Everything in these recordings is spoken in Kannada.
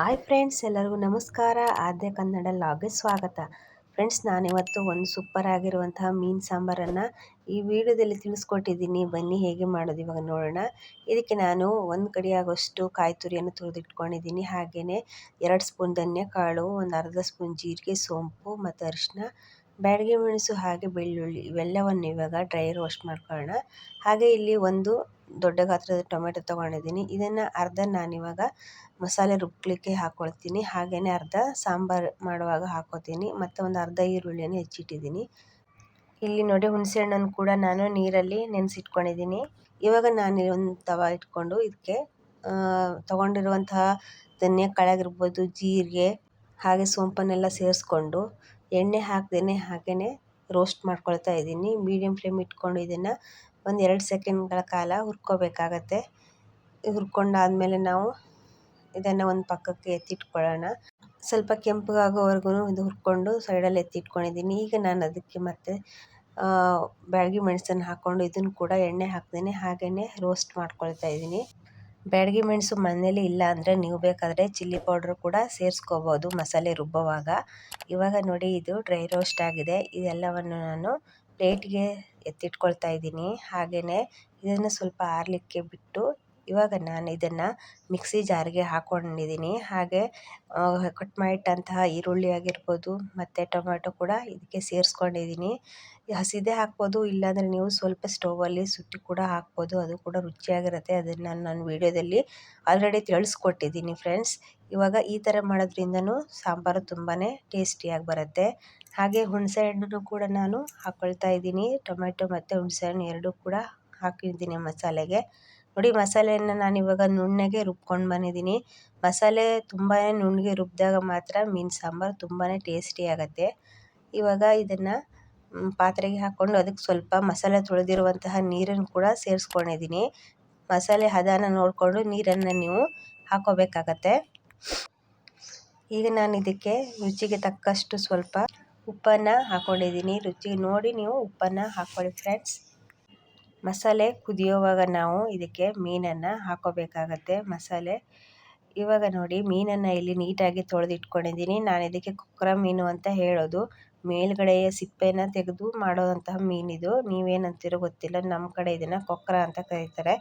ಹಾಯ್ ಫ್ರೆಂಡ್ಸ್, ಎಲ್ಲರಿಗೂ ನಮಸ್ಕಾರ. ಆದ್ಯ ಕನ್ನಡ ಲಾಗ್ಗೆ ಸ್ವಾಗತ. ಫ್ರೆಂಡ್ಸ್, ನಾನಿವತ್ತು ಒಂದು ಸೂಪರ್ ಆಗಿರುವಂತಹ ಮೀನು ಸಾಂಬಾರನ್ನು ಈ ವಿಡಿಯೋದಲ್ಲಿ ತಿಳಿಸ್ಕೊಟ್ಟಿದ್ದೀನಿ. ಬನ್ನಿ, ಹೇಗೆ ಮಾಡೋದು ಇವಾಗ ನೋಡೋಣ. ಇದಕ್ಕೆ ನಾನು ಒಂದು ಕಡೆ ಆಗೋಷ್ಟು ಕಾಯಿ ತುರಿಯನ್ನು ತುರಿದಿಟ್ಕೊಂಡಿದ್ದೀನಿ. ಹಾಗೆಯೇ ಎರಡು ಸ್ಪೂನ್ ಧನ್ಯ ಕಾಳು ಒಂದು ಅರ್ಧ ಸ್ಪೂನ್ ಜೀರಿಗೆ, ಸೋಂಪು, ಮತ್ತು ಅರಿಶಿನ ಬ್ಯಾಡಗಿ ಮೆಣಸು ಹಾಗೆ ಬೆಳ್ಳುಳ್ಳಿ ಇವೆಲ್ಲವನ್ನು ಇವಾಗ ಡ್ರೈ ರೋಸ್ಟ್ ಮಾಡ್ಕೊಳ್ಳೋಣ. ಹಾಗೆ ಇಲ್ಲಿ ಒಂದು ದೊಡ್ಡ ಗಾತ್ರದ ಟೊಮೆಟೊ ತೊಗೊಂಡಿದ್ದೀನಿ. ಇದನ್ನು ಅರ್ಧ ನಾನಿವಾಗ ಮಸಾಲೆ ರುಬ್ಬಲಿಕ್ಕೆ ಹಾಕ್ಕೊಳ್ತೀನಿ ಹಾಗೆಯೇ ಅರ್ಧ ಸಾಂಬಾರು ಮಾಡುವಾಗ ಹಾಕೋತೀನಿ. ಮತ್ತು ಒಂದು ಅರ್ಧ ಈರುಳ್ಳಿಯನ್ನು ಹೆಚ್ಚಿಟ್ಟಿದ್ದೀನಿ. ಇಲ್ಲಿ ನೋಡಿ ಹುಣಸೆಹಣ್ಣನ್ನು ಕೂಡ ನಾನು ನೀರಲ್ಲಿ ನೆನೆಸಿಟ್ಕೊಂಡಿದ್ದೀನಿ. ಇವಾಗ ನಾನು ಒಂದು ತವ ಇಟ್ಕೊಂಡು ಇದಕ್ಕೆ ತೊಗೊಂಡಿರುವಂತಹ ಧನಿಯಾ ಕಾಳಾಗಿರ್ಬೋದು, ಜೀರಿಗೆ, ಹಾಗೆ ಸೋಂಪನ್ನೆಲ್ಲ ಸೇರಿಸ್ಕೊಂಡು ಎಣ್ಣೆ ಹಾಕ್ದೇ ಹಾಗೇ ರೋಸ್ಟ್ ಮಾಡ್ಕೊಳ್ತಾ ಇದ್ದೀನಿ. ಮೀಡಿಯಮ್ ಫ್ಲೇಮ್ ಇಟ್ಕೊಂಡು ಇದನ್ನು ಒಂದು ಎರಡು ಸೆಕೆಂಡ್ಗಳ ಕಾಲ ಹುರ್ಕೋಬೇಕಾಗತ್ತೆ. ಹುರ್ಕೊಂಡಾದಮೇಲೆ ನಾವು ಇದನ್ನು ಒಂದು ಪಕ್ಕಕ್ಕೆ ಎತ್ತಿಟ್ಕೊಳ್ಳೋಣ. ಸ್ವಲ್ಪ ಕೆಂಪಗಾಗೋವರೆಗೂ ಇದು ಹುರ್ಕೊಂಡು ಸೈಡಲ್ಲಿ ಎತ್ತಿಟ್ಕೊಂಡಿದ್ದೀನಿ. ಈಗ ನಾನು ಅದಕ್ಕೆ ಮತ್ತೆ ಬ್ಯಾಳ್ಗಿ ಮೆಣಸನ್ನು ಹಾಕ್ಕೊಂಡು ಇದನ್ನು ಕೂಡ ಎಣ್ಣೆ ಹಾಕ್ದೇ ಹಾಗೆಯೇ ರೋಸ್ಟ್ ಮಾಡ್ಕೊಳ್ತಾ ಇದ್ದೀನಿ. ಬ್ಯಾಡಗಿ ಮೆಣಸು ಮನೇಲಿ ಇಲ್ಲ ಅಂದರೆ ನೀವು ಬೇಕಾದರೆ ಚಿಲ್ಲಿ ಪೌಡ್ರು ಕೂಡ ಸೇರಿಸ್ಕೋಬೋದು, ಮಸಾಲೆ ರುಬ್ಬುವಾಗ. ಇವಾಗ ನೋಡಿ ಇದು ಡ್ರೈ ರೋಸ್ಟ್ ಆಗಿದೆ. ಇದೆಲ್ಲವನ್ನು ನಾನು ಪ್ಲೇಟಿಗೆ ಎತ್ತಿಟ್ಕೊಳ್ತಾ ಇದ್ದೀನಿ. ಹಾಗೆಯೇ ಇದನ್ನು ಸ್ವಲ್ಪ ಆರಲಿಕ್ಕೆ ಬಿಟ್ಟು ಇವಾಗ ನಾನು ಇದನ್ನು ಮಿಕ್ಸಿ ಜಾರಿಗೆ ಹಾಕ್ಕೊಂಡಿದ್ದೀನಿ ಹಾಗೆ ಕಟ್ ಮಾಡಿಟ್ಟಂತಹ ಈರುಳ್ಳಿ ಆಗಿರ್ಬೋದು, ಮತ್ತು ಟೊಮೆಟೊ ಕೂಡ ಇದಕ್ಕೆ ಸೇರಿಸ್ಕೊಂಡಿದ್ದೀನಿ. ಹಸಿದೇ ಹಾಕ್ಬೋದು, ಇಲ್ಲಾಂದರೆ ನೀವು ಸ್ವಲ್ಪ ಸ್ಟೌವಲ್ಲಿ ಸುಟ್ಟಿ ಕೂಡ ಹಾಕ್ಬೋದು. ಅದು ಕೂಡ ರುಚಿಯಾಗಿರುತ್ತೆ. ಅದನ್ನು ನಾನು ವೀಡಿಯೋದಲ್ಲಿ ಆಲ್ರೆಡಿ ತಿಳಿಸ್ಕೊಟ್ಟಿದ್ದೀನಿ ಫ್ರೆಂಡ್ಸ್ ಇವಾಗ ಈ ಥರ ಮಾಡೋದ್ರಿಂದನೂ ಸಾಂಬಾರು ತುಂಬಾ ಟೇಸ್ಟಿಯಾಗಿ ಬರುತ್ತೆ. ಹಾಗೆ ಹುಣಸೆ ಹಣ್ಣನ್ನು ಕೂಡ ನಾನು ಹಾಕ್ಕೊಳ್ತಾ ಇದ್ದೀನಿ. ಟೊಮೆಟೊ ಮತ್ತು ಹುಣಸೆ ಹಣ್ಣು ಎರಡೂ ಕೂಡ ಹಾಕಿದ್ದೀನಿ ಮಸಾಲೆಗೆ. ನೋಡಿ ಮಸಾಲೆಯನ್ನು ನಾನು ಇವಾಗ ನುಣ್ಣಗೆ ರುಬ್ಕೊಂಡು ಬಂದಿದ್ದೀನಿ. ಮಸಾಲೆ ತುಂಬಾ ನುಣ್ಣಗೆ ರುಬ್ಬಿದಾಗ ಮಾತ್ರ ಮೀನು ಸಾಂಬಾರು ತುಂಬಾ ಟೇಸ್ಟಿ ಆಗುತ್ತೆ. ಇವಾಗ ಇದನ್ನು ಪಾತ್ರೆಗೆ ಹಾಕ್ಕೊಂಡು ಅದಕ್ಕೆ ಸ್ವಲ್ಪ ಮಸಾಲೆ ತೊಳೆದಿರುವಂತಹ ನೀರನ್ನು ಕೂಡ ಸೇರಿಸ್ಕೊಂಡಿದ್ದೀನಿ. ಮಸಾಲೆ ಹದಾನ ನೋಡಿಕೊಂಡು ನೀರನ್ನು ನೀವು ಹಾಕೋಬೇಕಾಗತ್ತೆ. ಈಗ ನಾನು ಇದಕ್ಕೆ ರುಚಿಗೆ ತಕ್ಕಷ್ಟು ಸ್ವಲ್ಪ ಉಪ್ಪನ್ನು ಹಾಕ್ಕೊಂಡಿದ್ದೀನಿ ರುಚಿ ನೋಡಿ ನೀವು ಉಪ್ಪನ್ನು ಹಾಕ್ಕೊಳ್ಳಿ ಫ್ರೆಂಡ್ಸ್. ಮಸಾಲೆ ಕುದಿಯೋವಾಗ ನಾವು ಇದಕ್ಕೆ ಮೀನನ್ನು ಹಾಕೋಬೇಕಾಗತ್ತೆ ಮಸಾಲೆ. ಇವಾಗ ನೋಡಿ ಮೀನನ್ನು ಇಲ್ಲಿ ನೀಟಾಗಿ ತೊಳೆದಿಟ್ಕೊಂಡಿದ್ದೀನಿ. ನಾನು ಇದಕ್ಕೆ ಕೊಕ್ಕರ ಮೀನು ಅಂತ ಹೇಳೋದು. ಮೇಲ್ಗಡೆಯ ಸಿಪ್ಪೆನ ತೆಗೆದು ಮಾಡೋವಂತಹ ಮೀನಿದು. ನೀವೇನಂತೀರೋ ಗೊತ್ತಿಲ್ಲ. ನಮ್ಮ ಕಡೆ ಇದನ್ನು ಕೊಕ್ಕರ ಅಂತ ಕರೀತಾರೆ.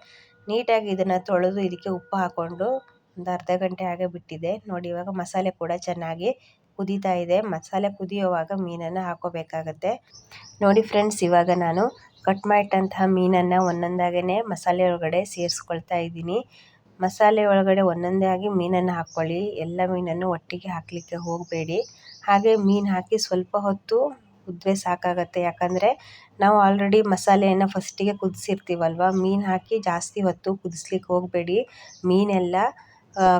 ನೀಟಾಗಿ ಇದನ್ನು ತೊಳೆದು ಇದಕ್ಕೆ ಉಪ್ಪು ಹಾಕ್ಕೊಂಡು ಒಂದು ಅರ್ಧ ಗಂಟೆ ಹಾಗೆ ಬಿಟ್ಟಿದೆ. ನೋಡಿ ಇವಾಗ ಮಸಾಲೆ ಕೂಡ ಚೆನ್ನಾಗಿ ಕುದೀತಾ ಇದೆ. ಮಸಾಲೆ ಕುದಿಯುವಾಗ ಮೀನನ್ನು ಹಾಕೋಬೇಕಾಗತ್ತೆ. ನೋಡಿ ಫ್ರೆಂಡ್ಸ್, ಇವಾಗ ನಾನು ಕಟ್ ಮಾಡಿಟ್ಟಂತಹ ಮೀನನ್ನು ಒಂದೊಂದಾಗೇ ಮಸಾಲೆ ಒಳಗಡೆ ಸೇರಿಸ್ಕೊಳ್ತಾ ಇದ್ದೀನಿ. ಮಸಾಲೆ ಒಳಗಡೆ ಒಂದೊಂದೇ ಆಗಿ ಮೀನನ್ನು ಹಾಕ್ಕೊಳ್ಳಿ. ಎಲ್ಲ ಮೀನನ್ನು ಒಟ್ಟಿಗೆ ಹಾಕಲಿಕ್ಕೆ ಹೋಗಬೇಡಿ. ಹಾಗೆ ಮೀನು ಹಾಕಿ ಸ್ವಲ್ಪ ಹೊತ್ತು ಉದ್ವೆ ಸಾಕಾಗತ್ತೆ. ಯಾಕಂದರೆ ನಾವು ಆಲ್ರೆಡಿ ಮಸಾಲೆಯನ್ನು ಫಸ್ಟಿಗೆ ಕುದಿಸಿರ್ತೀವಲ್ವ? ಮೀನು ಹಾಕಿ ಜಾಸ್ತಿ ಹೊತ್ತು ಕುದಿಸ್ಲಿಕ್ಕೆ ಹೋಗಬೇಡಿ. ಮೀನೆಲ್ಲ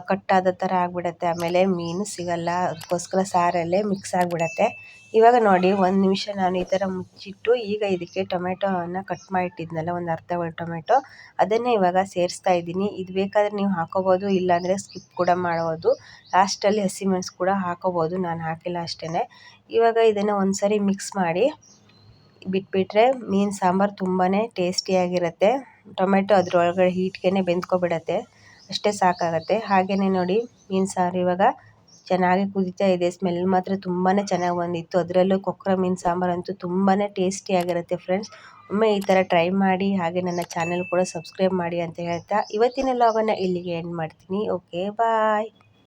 ಕಟ್ಟಾದ ಥರ ಆಗಿಬಿಡತ್ತೆ. ಆಮೇಲೆ ಮೀನು ಸಿಗಲ್ಲ. ಅದಕ್ಕೋಸ್ಕರ ಸಾರಲ್ಲೇ ಮಿಕ್ಸ್ ಆಗಿಬಿಡತ್ತೆ. ಇವಾಗ ನೋಡಿ, ಒಂದು ನಿಮಿಷ ನಾನು ಈ ಥರ ಮುಚ್ಚಿಟ್ಟು ಈಗ ಇದಕ್ಕೆ ಟೊಮೆಟೊವನ್ನು ಕಟ್ ಮಾಡಿಟ್ಟಿದ್ನಲ್ಲ, ಒಂದು ಅರ್ಧ ಒಳ ಟೊಮೆಟೊ, ಅದನ್ನೇ ಇವಾಗ ಸೇರಿಸ್ತಾ ಇದ್ದೀನಿ. ಇದು ಬೇಕಾದರೆ ನೀವು ಹಾಕೋಬೋದು, ಇಲ್ಲಾಂದರೆ ಸ್ಕಿಪ್ ಕೂಡ ಮಾಡ್ಬೋದು ಲಾಸ್ಟಲ್ಲಿ ಹಸಿಮೆಣಸು ಕೂಡ ಹಾಕೋಬೋದು. ನಾನು ಹಾಕಿಲ್ಲ ಅಷ್ಟೇ ಇವಾಗ ಇದನ್ನು ಒಂದು ಸರಿ ಮಿಕ್ಸ್ ಮಾಡಿ ಬಿಟ್ಬಿಟ್ರೆ ಮೀನು ಸಾಂಬಾರು ತುಂಬಾ ಟೇಸ್ಟಿಯಾಗಿರುತ್ತೆ ಟೊಮೆಟೊ ಅದರೊಳಗಡೆ ಹೀಟ್ಗೆ ಬೆಂದ್ಕೊಬಿಡತ್ತೆ. ಅಷ್ಟೇ ಸಾಕಾಗುತ್ತೆ. ಹಾಗೆಯೇ ನೋಡಿ, ಮೀನು ಸಾರು ಇವಾಗ ಚೆನ್ನಾಗಿ ಕುದಿತಾ ಇದೆ. ಸ್ಮೆಲ್ ಮಾತ್ರ ತುಂಬಾ ಚೆನ್ನಾಗಿ ಬಂದಿತ್ತು. ಅದರಲ್ಲೂ ಕೊಕ್ಕರ ಮೀನು ಸಾಂಬಾರು ಅಂತೂ ತುಂಬಾ ಟೇಸ್ಟಿಯಾಗಿರುತ್ತೆ ಫ್ರೆಂಡ್ಸ್ ಒಮ್ಮೆ ಈ ಥರ ಟ್ರೈ ಮಾಡಿ, ಹಾಗೆ ನನ್ನ ಚಾನೆಲ್ ಕೂಡ ಸಬ್ಸ್ಕ್ರೈಬ್ ಮಾಡಿ ಅಂತ ಹೇಳ್ತಾ, ಇವತ್ತಿನ ಲಾಗನ್ನು ಇಲ್ಲಿಗೆ ಎಂಡ್ ಮಾಡ್ತೀನಿ. Okay bye